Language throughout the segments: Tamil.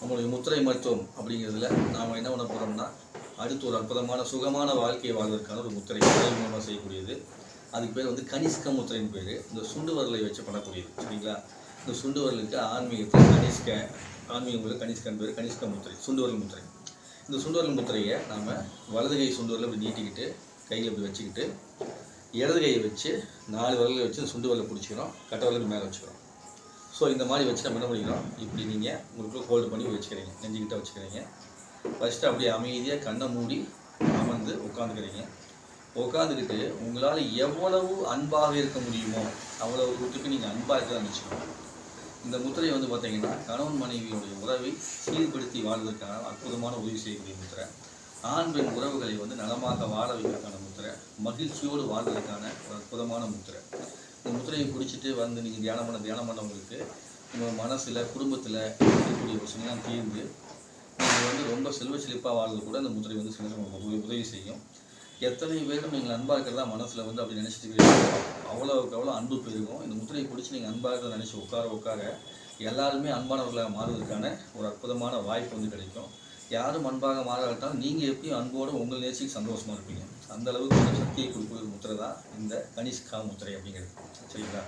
நம்மளுடைய முத்திரை மருத்துவம் அப்படிங்கிறதுல நாம் என்ன பண்ண போகிறோம்னா அடுத்து ஒரு அற்புதமான சுகமான வாழ்க்கையை வாழ்வதற்கான ஒரு முத்திரை உடல் மூலமாக செய்யக்கூடியது. அதுக்கு பேர் வந்து கனிஷ்க முத்திரைன்னு பேர். இந்த சுண்டு வரலை வச்சு பண்ணக்கூடியது. சரிங்களா? இந்த சுண்டு வரலுக்கு ஆன்மீகத்தில் கனிஷ்க ஆன்மீகத்தில் கனிஷ்கன் பேர் கனிஷ்க முத்திரை சுண்டு வரல் முத்திரை. இந்த சுண்டு வரல் முத்திரையை நாம் வலது கை சுண்டு வரலை இப்படி நீட்டிக்கிட்டு கையில் இப்படி வச்சுக்கிட்டு இடது கையை வச்சு நாலு விரலை வச்சு சுண்டு வரலை பிடிச்சிக்கிறோம். கட்ட வரலுக்கு மேலே வச்சுக்கிறோம். ஸோ இந்த மாதிரி வச்சு நம்ம என்ன பண்ணிக்கிறோம் இப்படி நீங்கள் உங்களுக்கு ஹோல்டு பண்ணி வச்சுக்கிறீங்க. நெஞ்சுக்கிட்ட வச்சுக்கிறீங்க. ஃபஸ்ட்டு அப்படியே அமைதியாக கண்ணை மூடி அமர்ந்து உட்காந்துக்கிறீங்க உட்காந்துக்கிட்டு உங்களால் எவ்வளவு அன்பாக இருக்க முடியுமோ அவ்வளவு தூரத்துக்கு நீங்கள் அன்பாக இருக்க நினச்சிக்கணும் இந்த முத்திரை வந்து பார்த்தீங்கன்னா கணவன் மனைவியுடைய உறவை சீர்படுத்தி வாழ்வதற்கான அற்புதமான உதவி செய்யக்கூடிய முத்திரை. ஆண் பெண் உறவுகளை வந்து நலமாக வாழ வைக்கிறதுக்கான முத்திரை. மகிழ்ச்சியோடு வாழ்வதற்கான ஒரு அற்புதமான முத்திரை. இந்த முத்திரையை குடிச்சிட்டு வந்து நீங்கள் தியானம் பண்ண தியானம் பண்ணவங்களுக்கு உங்கள் மனசில் குடும்பத்தில் இருக்கக்கூடிய பிரச்சனைலாம் தீர்ந்து நீங்கள் வந்து ரொம்ப செல்வ செழிப்பாக வாழ்றது கூட இந்த முத்திரை வந்து சின்ன உதவி உதவி செய்யும். எத்தனை பேரும் நீங்கள் அன்பாக இருக்கிறதா மனசில் வந்து அப்படி நினச்சிட்டு அவ்வளோவுக்கு அவ்வளோ அன்பு பெருகும். இந்த முத்திரையை பிடிச்சி நீங்கள் அன்பாக இருக்கிறத நினச்சி உட்கார உட்கார எல்லாருமே அன்பானவர்களாக மாறுவதற்கான ஒரு அற்புதமான வாய்ப்பு வந்து கிடைக்கும். யாரும் அன்பாக மாறாவிட்டாலும் நீங்கள் எப்பயும் அன்போடு உங்கள் நேர்ச்சிக்கு சந்தோஷமாக இருப்பீங்க. அந்த அளவுக்கு ஒரு சக்தியை கொடுக்கக்கூடிய முத்திரை தான். இந்த கனிஷ்கா முத்திரை அப்படிங்கிறது. சரிங்களா?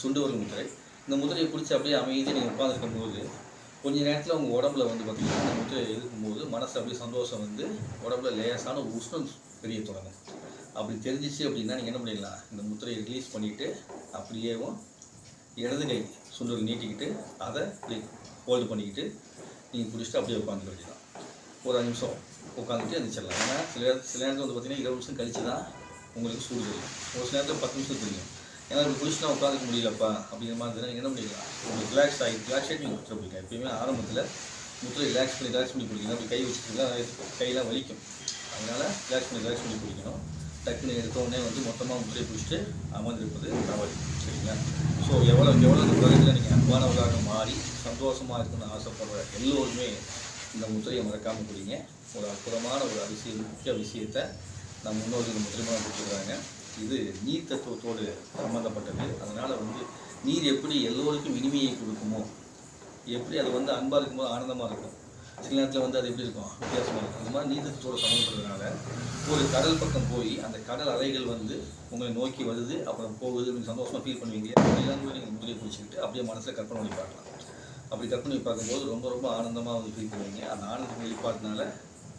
சுண்டுவரல் முத்திரை. இந்த முத்திரையை பிடிச்சி அப்படியே அமைதி நீங்கள் உட்காந்துருக்கும் போது கொஞ்ச நேரத்தில் உங்கள் உடம்புல வந்து பார்த்தீங்கன்னா இந்த முத்திரை இருக்கும்போது மனசு அப்படியே சந்தோஷம் வந்து உடம்புல லேசான உஷ்ணம் பெரிய தொடங்கும். அப்படி தெரிஞ்சிச்சு அப்படின்னா நீங்கள் என்ன பண்ணிடலாம்? இந்த முத்திரையை ரிலீஸ் பண்ணிவிட்டு அப்படியேவும் இடது கை சுண்டல் நீட்டிக்கிட்டு அதை இப்படி ஹோல்டு பண்ணிக்கிட்டு நீங்கள் பிடிச்சிட்டு அப்படியே உட்காந்து வேண்டியதான் ஒரு அஞ்சு நிமிஷம் உட்காந்துட்டு எழுந்திரிச்சிடலாம் ஏன்னா சில நேரத்தில் சில நேரத்தில் வந்து பார்த்தீங்கன்னா இருபது நிமிஷம் கழிச்சு தான் உங்களுக்கு சூடு தெரியும். ஒரு சில நேரத்தில் பத்து நிமிஷம் தெரியும். ஏன்னா இப்படி பிடிச்சினா உட்காந்துக்க முடியலப்பா அப்படிங்கிற மாதிரி இருந்தால் என்ன பண்ணிக்கலாம்? உங்களுக்கு ரிலாக்ஸ் ஆகி ரிலாக்ஸ் ஆகிட்டு நீங்கள் முத்திரை பிடிக்கலாம். எப்பயுமே ஆரம்பத்தில் முத்திரை ரிலாக்ஸ் பண்ணி ரிலாக்ஸ் பண்ணி பிடிக்கணும் அப்படி கை வச்சுட்டு கையெல்லாம் வலிக்கும். அதனால் ரிலாக்ஸ் பண்ணி ரிலாக்ஸ் பண்ணி பிடிக்கணும் டக்குன்னு எடுத்த உடனே வந்து மொத்தமாக முத்திரை பிடிச்சிட்டு அமர்ந்திருப்பது தவறு. சரிங்களா? ஸோ எவ்வளோ எவ்வளோ இந்த உலகத்தில் நீங்கள் அன்பானவர்களாக மாறி சந்தோஷமாக இருக்கணும்னு ஆசைப்படுற எல்லோருமே இந்த முத்திரையை மறக்காமல் பிடிங்க ஒரு அற்புதமான ஒரு அதிசய முக்கிய விஷயத்தை நம்ம முன்னோர்கள் முத்திரமாக கொடுத்துருக்காங்க. இது நீர் தத்துவத்தோடு சம்மந்தப்பட்டது அதனால் வந்து நீர் எப்படி எல்லோருக்கும் இனிமையை கொடுக்குமோ எப்படி அது வந்து அன்பாக இருக்கும்போது ஆனந்தமாக இருக்கும். சில நேரத்தில் வந்து அது எப்படி இருக்கும்? வித்தியாசமாக இருக்கும். அந்த மாதிரி நீர் தத்துவத்தோடு சம்மந்தப்படுறதுனால ஒரு கடல் பக்கம் போய் அந்த கடல் அலைகள் வந்து உங்களை நோக்கி வருது அப்புறம் போகுது. நீங்கள் சந்தோஷமாக ஃபீல் பண்ணுவீங்க. அப்படிலாம் கூட நீங்கள் முதிரை பிடிச்சிக்கிட்டு அப்படியே மனசில் கற்பனை பண்ணி பார்க்கலாம். அப்படி கற்பனை பார்க்கும்போது ரொம்ப ரொம்ப ஆனந்தமாக வந்து ஃபீல் பண்ணுவீங்க. அந்த ஆனந்தம் வெளிப்பாட்டினால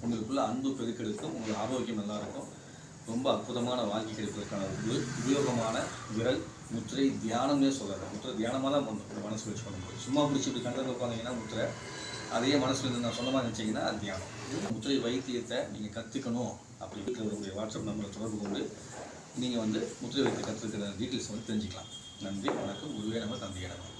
உங்களுக்குள்ள அன்பு பெருக்கெடுக்கும் உங்களுக்கு ஆரோக்கியம் நல்லா இருக்கும் ரொம்ப அற்புதமான வாழ்க்கை கிடைப்பதற்கான ஒரு உபயோகமான விரல் முத்திரை தியானம்னே சொல்லலாம். முத்திரை தியானமாக தான் பண்ணும் ஒரு மனசு வச்சு பண்ணும்போது. சும்மா பிடிச்சி இப்படி கண்டத்தில் உட்காந்தீங்கன்னா முத்திரை அதையே மனசில் இருந்து நான் சொன்ன நினச்சிங்கன்னா அது தியானம். முத்திரை வைத்தியத்தை நீங்கள் கற்றுக்கணும் அப்படி இருக்கிற வாட்ஸ்அப் நம்பரை தொடர்பு கொண்டு நீங்கள் வந்து முத்திரை வைத்திய கற்றுக்கிற டீட்டெயில்ஸ் வந்து தெரிஞ்சுக்கலாம். நன்றி வணக்கம். உருவே நம்ம தந்தையிடம்